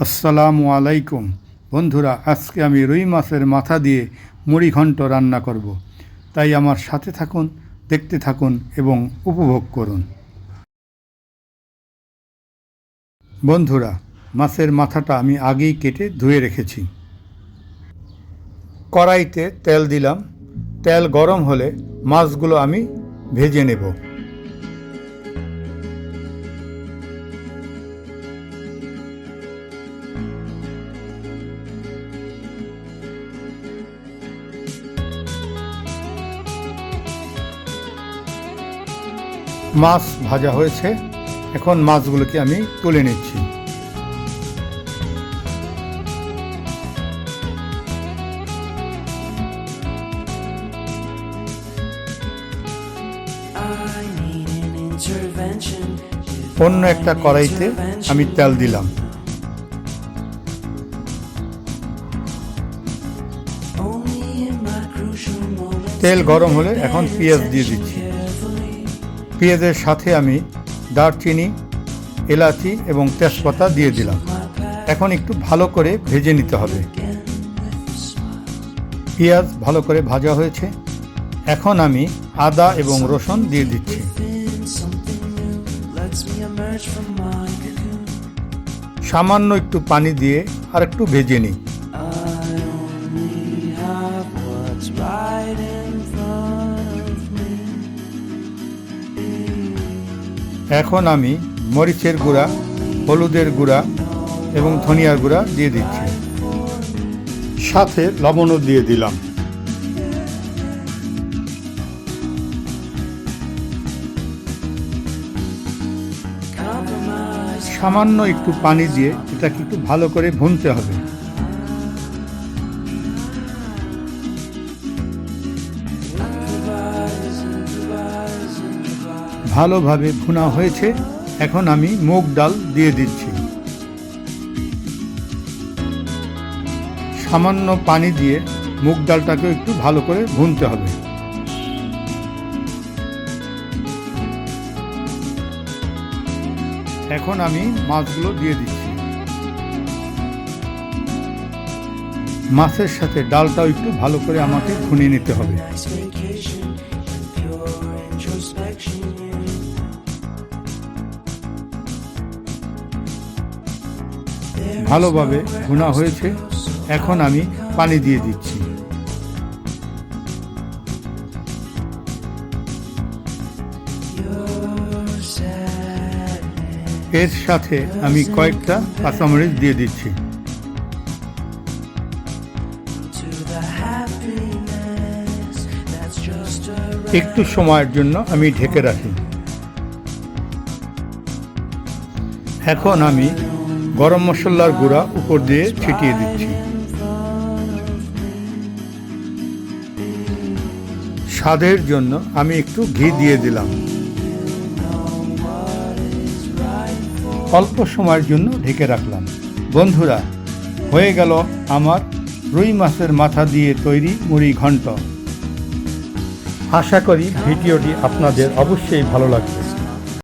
আসসালামু আলাইকুম। বন্ধুরা, আজকে আমি রুই মাছের মাথা দিয়ে মুড়ি ঘন্ট রান্না করব। তাই আমার সাথে থাকুন, দেখতে থাকুন এবং উপভোগ করুন। বন্ধুরা, মাছের মাথাটা আমি আগেই কেটে ধুয়ে রেখেছি। কড়াইতে তেল দিলাম। তেল গরম হলে মাছগুলো আমি ভেজে নেব। মাছ ভাজা হয়েছে এখন মাছগুলোকে আমি তুলে নিচ্ছি. অন্য একটা কড়াইতে আমি তেল দিলাম. তেল গরম হলে এখন পেঁয়াজ দিয়ে দিচ্ছি পেঁয়াজের সাথে আমি দারচিনি, এলাচি এবং তেজপাতা দিয়ে দিলাম। এখন একটু ভালো করে ভেজে নিতে হবে। পেঁয়াজ ভালো করে ভাজা হয়েছে। এখন আমি আদা এবং রসুন দিয়ে দিচ্ছি. সামান্য একটু পানি দিয়ে আর একটু ভেজে নিই। এখন আমি মরিচের গুঁড়া, হলুদের গুঁড়া এবং ধনিয়ার গুঁড়া দিয়ে দিচ্ছি। সাথে লবণও দিয়ে দিলাম। সামান্য একটু পানি দিয়ে এটাকে একটু ভালো করে ভুনতে হবে। ভালোভাবে ভুনা হয়েছে। এখন আমি মুগ ডাল দিয়ে দিচ্ছি। সামান্য পানি দিয়ে মুগ ডালটাকে একটু ভালো করে ভুনতে হবে। এখন আমি মাছগুলো দিয়ে দিচ্ছি। মাছের সাথে ডালটাও একটু ভালো করে আমাকে ভুনিয়ে নিতে হবে। ভালোভাবে ভুনা হয়েছে। এখন আমি পানি দিয়ে দিচ্ছি। এর সাথে আমি কয়েকটা কাঁচামরিচ দিয়ে দিচ্ছি. একটু সময়ের জন্য আমি ঢেকে রাখি। এখন আমি গরম মশলার গুঁড়া উপর দিয়ে ছিটিয়ে দিচ্ছি। স্বাদের জন্য আমি একটু ঘি দিয়ে দিলাম। অল্প সময়ের জন্য ঢেকে রাখলাম। বন্ধুরা, হয়ে গেল আমার রুই মাছের মাথা দিয়ে তৈরি মুড়ি ঘন্ট। আশা করি ভিডিওটি আপনাদের অবশ্যই ভালো লাগবে।